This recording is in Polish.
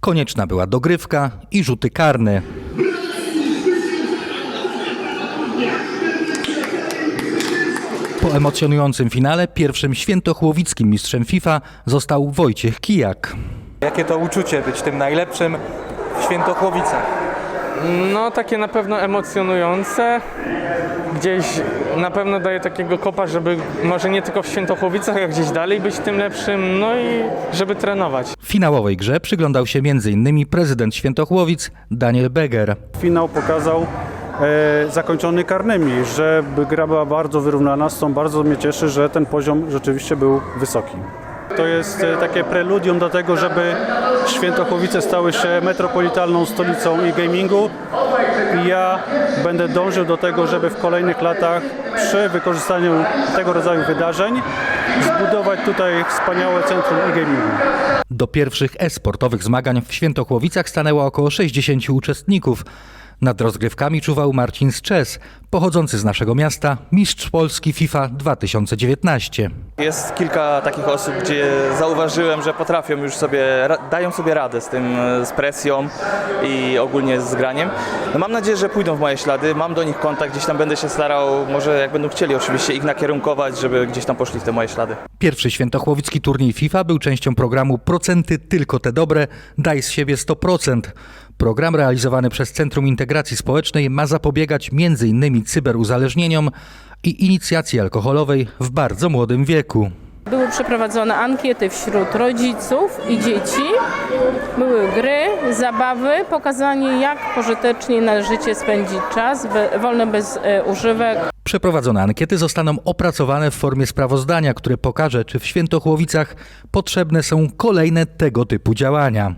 Konieczna była dogrywka i rzuty karne. Po emocjonującym finale pierwszym świętochłowickim mistrzem FIFA został Wojciech Kijak. Jakie to uczucie być tym najlepszym w Świętochłowicach? No, takie na pewno emocjonujące. Gdzieś na pewno daje takiego kopa, żeby może nie tylko w Świętochłowicach, jak gdzieś dalej być tym lepszym, no i żeby trenować. Finałowej grze przyglądał się m.in. prezydent Świętochłowic Daniel Beger. Finał pokazał e, zakończony karnymi, że gra była bardzo wyrównana, stąd bardzo mnie cieszy, że ten poziom rzeczywiście był wysoki. To jest e, takie preludium do tego, żeby Świętochłowice stały się metropolitalną stolicą i ja będę dążył do tego, żeby w kolejnych latach przy wykorzystaniu tego rodzaju wydarzeń zbudować tutaj wspaniałe centrum e-gamingu. Do pierwszych e-sportowych zmagań w Świętochłowicach stanęło około 60 uczestników. Nad rozgrywkami czuwał Marcin Sczes, pochodzący z naszego miasta, mistrz Polski FIFA 2019. Jest kilka takich osób, gdzie zauważyłem, że potrafią już sobie, dają sobie radę z tym, e, z presją i ogólnie z graniem. No mam nadzieję, że pójdą w moje ślady, mam do nich kontakt, gdzieś tam będę się starał, może jak będą chcieli oczywiście ich nakierunkować, żeby gdzieś tam poszli w te moje ślady. Pierwszy świętochłowicki turniej FIFA był częścią programu Procenty tylko te dobre, daj z siebie 100%. Program realizowany przez Centrum Integracji Społecznej ma zapobiegać m.in. cyberuzależnieniom i inicjacji alkoholowej w bardzo młodym wieku. Były przeprowadzone ankiety wśród rodziców i dzieci. Były gry, zabawy, pokazanie jak pożytecznie należycie spędzić czas, wolny bez e, używek. Przeprowadzone ankiety zostaną opracowane w formie sprawozdania, które pokaże, czy w Świętochłowicach potrzebne są kolejne tego typu działania.